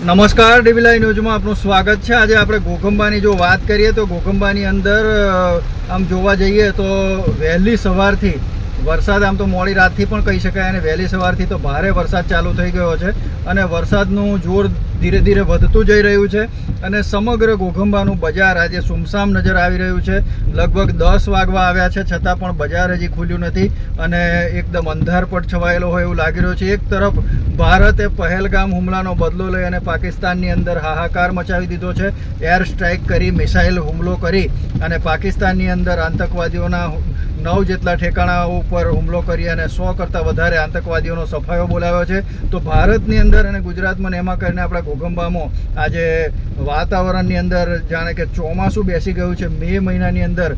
નમસ્કાર ડીબીલાઈ ન્યૂઝમાં આપનું સ્વાગત છે. આજે આપણે ગોખંબાની જો વાત કરીએ તો ગોખંબાની અંદર આમ જોવા જઈએ તો વહેલી સવારથી, વરસાદ આમ તો મોડી રાતથી પણ કહી શકાય અને વહેલી સવારથી તો ભારે વરસાદ ચાલુ થઈ ગયો છે અને વરસાદનું જોર ધીરે ધીરે વધતું જઈ રહ્યું છે અને સમગ્ર ઘોઘંબાનું બજાર આજે સુમસામ નજર આવી રહ્યું છે. લગભગ દસ વાગવા આવ્યા છે, છતાં પણ બજાર હજી ખુલ્યું નથી અને એકદમ અંધારપટ છવાયેલો હોય એવું લાગી રહ્યું છે. એક તરફ ભારતે પહેલગામ હુમલાનો બદલો લઈ અને પાકિસ્તાનની અંદર હાહાકાર મચાવી દીધો છે. એર સ્ટ્રાઇક કરી મિસાઇલ હુમલો કરી અને પાકિસ્તાનની અંદર આતંકવાદીઓના નવ જેટલા ઠેકાણા ઉપર હુમલો કરી અને સો કરતાં વધારે આતંકવાદીઓનો સફાયો બોલાવ્યો છે. તો ભારતની અંદર અને ગુજરાતમાં એમાં કરીને આપણા ઘોઘંબામાં આજે વાતાવરણની અંદર જાણે કે ચોમાસું બેસી ગયું છે. મે મહિનાની અંદર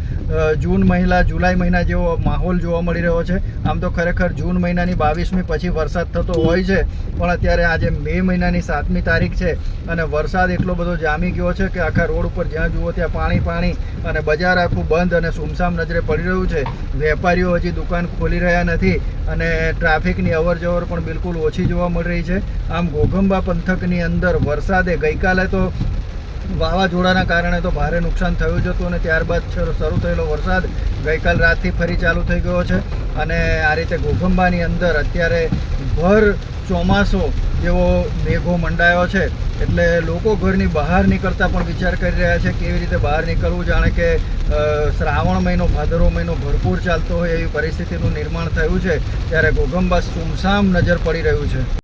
જૂન મહિના જુલાઈ મહિના જેવો માહોલ જોવા મળી રહ્યો છે. આમ તો ખરેખર જૂન મહિનાની બાવીસમી પછી વરસાદ થતો હોય છે. પણ અત્યારે આજે મે મહિનાની સાતમી તારીખ છે અને વરસાદ એટલો બધો જામી ગયો છે કે આખા રોડ ઉપર જ્યાં જુઓ ત્યાં પાણી પાણી અને બજાર આખું બંધ અને સુમસામ નજરે પડી રહ્યું છે. વેપારીઓ હજી દુકાન ખોલી રહ્યા નથી અને ટ્રાફિકની અવર જવર પણ બિલકુલ ઓછી જોવા મળી રહી છે. આમ ઘોઘંબા પંથકની અંદર વરસાદે ગઈકાલે તો વાવાઝોડાના કારણે તો ભારે નુકસાન થયું જ હતું અને ત્યારબાદ શરૂ થયેલો વરસાદ ગઈકાલ રાતથી ફરી ચાલુ થઈ ગયો છે. અને આ રીતે ઘોઘંબાની અંદર અત્યારે ભર ચોમાસો જેવો મેઘો મંડાયો છે, એટલે લોકો ઘરની બહાર નીકળતા પણ વિચાર કરી રહ્યા છે કેવી રીતે બહાર નીકળવું. જાણે કે શ્રાવણ મહિનો, ભાદરવો મહિનો ભરપૂર ચાલતો હોય એવી પરિસ્થિતિનું નિર્માણ થયું છે, ત્યારે ઘોઘંબા સુમસામ નજર પડી રહ્યું છે.